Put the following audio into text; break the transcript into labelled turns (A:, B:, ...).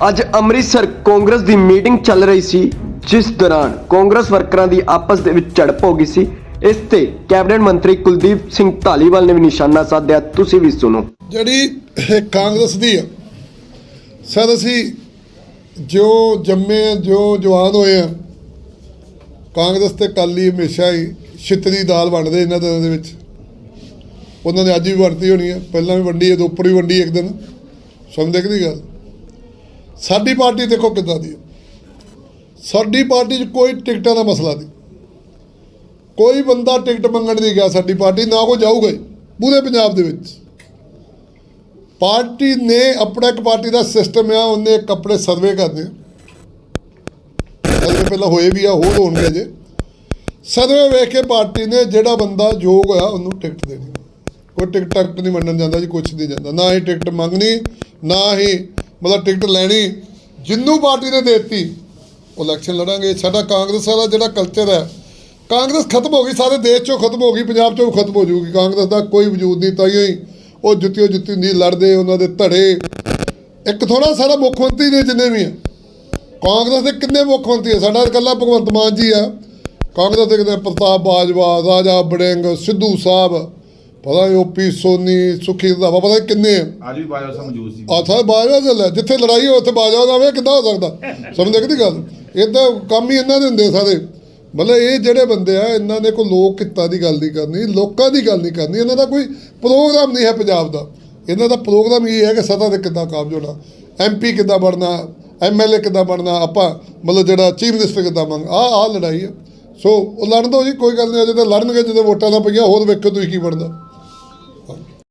A: ਅੱਜ ਅੰਮ੍ਰਿਤਸਰ ਕਾਂਗਰਸ ਦੀ ਮੀਟਿੰਗ ਚੱਲ ਰਹੀ ਸੀ, ਜਿਸ ਦੌਰਾਨ ਕਾਂਗਰਸ ਵਰਕਰਾਂ ਦੀ ਆਪਸ ਦੇ ਵਿੱਚ ਝੜਪ ਹੋ ਗਈ ਸੀ। ਇਸ ਤੇ ਕੈਬਨਿਟ ਮੰਤਰੀ ਕੁਲਦੀਪ ਸਿੰਘ ਧਾਲੀਵਾਲ ਨੇ ਵੀ ਨਿਸ਼ਾਨਾ ਸਾਧਿਆ। ਤੁਸੀਂ ਵੀ ਸੁਣੋ।
B: ਜਿਹੜੀ ਇਹ ਕਾਂਗਰਸ ਦੀ ਆ, ਸਰ ਅਸੀਂ ਜੋ ਜੰਮੇ ਜੋ ਜਵਾਨ ਹੋਏ ਆ, ਕਾਂਗਰਸ ਤੇ ਕਾਲੀ ਹਮੇਸ਼ਾ ਹੀ ਛਿੱਤਰੀ ਦਾਲ ਵੰਡਦੇ ਇਹਨਾਂ ਦਿਨਾਂ ਦੇ ਵਿੱਚ। ਉਹਨਾਂ ਨੇ ਅੱਜ ਵੀ ਵਰਤੀ ਹੋਣੀ ਆ, ਪਹਿਲਾਂ ਵੀ ਵੰਡੀ ਹੈ ਤੇ ਉੱਪਰ ਵੀ ਵੰਡੀ ਇੱਕ ਦਿਨ। ਸਮਝਦੇ ਕਿ ਨਹੀਂ ਗੱਲ? ਸਾਡੀ ਪਾਰਟੀ ਦੇਖੋ ਕਿੱਦਾਂ ਦੀ ਹੈ। ਸਾਡੀ ਪਾਰਟੀ 'ਚ ਕੋਈ ਟਿਕਟਾਂ ਦਾ ਮਸਲਾ ਨਹੀਂ। ਕੋਈ ਬੰਦਾ ਟਿਕਟ ਮੰਗਣ ਨਹੀਂ ਗਿਆ ਸਾਡੀ ਪਾਰਟੀ, ਨਾ ਕੋਈ ਜਾਊਗਾ ਹੀ, ਪੂਰੇ ਪੰਜਾਬ ਦੇ ਵਿੱਚ। ਪਾਰਟੀ ਨੇ ਆਪਣਾ ਇੱਕ ਪਾਰਟੀ ਦਾ ਸਿਸਟਮ ਆ, ਉਹਨੇ ਇੱਕ ਆਪਣੇ ਸਰਵੇ ਕਰਦੇ ਸਰਵੇ ਪਹਿਲਾਂ ਹੋਏ ਵੀ ਆ, ਹੋਰ ਹੋਣਗੇ ਜੇ ਸਰਵੇ ਵੇਖ ਕੇ ਪਾਰਟੀ ਨੇ ਜਿਹੜਾ ਬੰਦਾ ਯੋਗ ਹੋਇਆ ਉਹਨੂੰ ਟਿਕਟ ਦੇਣੀ। ਕੋਈ ਟਿਕਟ ਟਿਕਟ ਨਹੀਂ ਮੰਨਣ ਜਾਂਦਾ ਜੀ, ਕੁਛ ਨਹੀਂ ਜਾਂਦਾ। ਨਾ ਹੀ ਟਿਕਟ ਮੰਗਣੀ, ਨਾ ਹੀ ਮਤਲਬ ਟਿਕਟ ਲੈਣੀ, ਜਿੰਨੂੰ ਪਾਰਟੀ ਨੇ ਦੇਤੀ, ਉਹ ਇਲੈਕਸ਼ਨ ਲੜਾਂਗੇ। ਸਾਡਾ ਕਾਂਗਰਸ ਵਾਲਾ ਜਿਹੜਾ ਕਲਚਰ ਹੈ, ਕਾਂਗਰਸ ਖਤਮ ਹੋ ਗਈ, ਸਾਰੇ ਦੇਸ਼ ਚੋਂ ਖਤਮ ਹੋ ਗਈ, ਪੰਜਾਬ ਚੋਂ ਖਤਮ ਹੋ ਜੂਗੀ। ਕਾਂਗਰਸ ਦਾ ਕੋਈ ਵਜੂਦ ਨਹੀਂ ਤਾਂ ਹੀ ਉਹ ਜੁੱਤੀਓ ਜੁੱਤੀ ਨਹੀਂ ਲੜਦੇ, ਉਹਨਾਂ ਦੇ ਧੜੇ। ਇੱਕ ਥੋੜਾ ਸਾਰਾ ਮੁੱਖ ਮੰਤਰੀ ਨੇ ਜਿੰਨੇ ਵੀ ਆ, ਕਾਂਗਰਸ ਦੇ ਕਿੰਨੇ ਮੁੱਖ ਮੰਤਰੀ ਆ? ਸਾਡਾ ਇਕੱਲਾ ਭਗਵੰਤ ਮਾਨ ਜੀ ਆ। ਕਾਂਗਰਸ ਦੇ ਕਿਤੇ ਪ੍ਰਤਾਪ ਬਾਜਵਾ, ਰਾਜਾ ਬੜਿੰਗ, ਸਿੱਧੂ ਸਾਹਿਬ ਪਤਾ ਨਹੀਂ ਓਪੀ ਸੋਨੀ ਸੁਖੀ ਦਾ ਪਤਾ ਨਹੀਂ ਕਿੰਨੇ। ਆ
C: ਅੱਜ ਵੀ ਬਾਜਵਾ ਸਾਹਿਬ ਮੌਜੂਦ ਸੀ।
B: ਆ ਸਾਰੇ ਬਾਜਵਾ ਚੱਲ ਹੈ। ਜਿੱਥੇ ਲੜਾਈ ਹੋ ਉੱਥੇ ਬਾਜਵਾ ਦਾ ਵੇ ਕਿੱਦਾਂ ਹੋ ਸਕਦਾ। ਸਮਝਦੇ ਕਿ ਗੱਲ? ਇਦਾਂ ਕੰਮ ਹੀ ਇਹਨਾਂ ਦੇ ਹੁੰਦੇ ਸਾਰੇ। ਮਤਲਬ ਇਹ ਜਿਹੜੇ ਬੰਦੇ ਆ ਇਹਨਾਂ ਨੇ ਕੋਈ ਲੋਕ ਕਿੱਤਾ ਦੀ ਗੱਲ ਨਹੀਂ ਕਰਨੀ ਲੋਕਾਂ ਦੀ ਗੱਲ ਨਹੀਂ ਕਰਨੀ ਇਹਨਾਂ ਦਾ ਕੋਈ ਪ੍ਰੋਗਰਾਮ ਨਹੀਂ ਹੈ ਪੰਜਾਬ ਦਾ। ਇਹਨਾਂ ਦਾ ਪ੍ਰੋਗਰਾਮ ਇਹ ਹੈ ਕਿ ਸਤਾ ਤੇ ਕਿੱਦਾਂ ਕਾਬਜ ਹੋਣਾ ਐਮਪੀ ਕਿੱਦਾਂ ਬਣਨਾ ਐਮਐਲਏ ਕਿੱਦਾਂ ਬਣਨਾ ਆਪਾਂ ਮਤਲਬ ਜਿਹੜਾ ਚੀਫ ਮਿਨਿਸਟਰ ਕਿੱਦਾਂ ਮੰਗ ਆ ਆ ਲੜਾਈ ਹੈ। ਸੋ ਉਹ ਲੜਨ ਦੋ ਜੀ ਕੋਈ ਗੱਲ ਨਹੀਂ ਅਜੇ ਤਾਂ ਲੜਨਗੇ ਜਦੋਂ ਵੋਟਾਂ ਦਾ ਪਈਆਂ ਹੋਰ ਵੇਖੋ ਤੁਸੀਂ ਕੀ ਬਣਦਾ।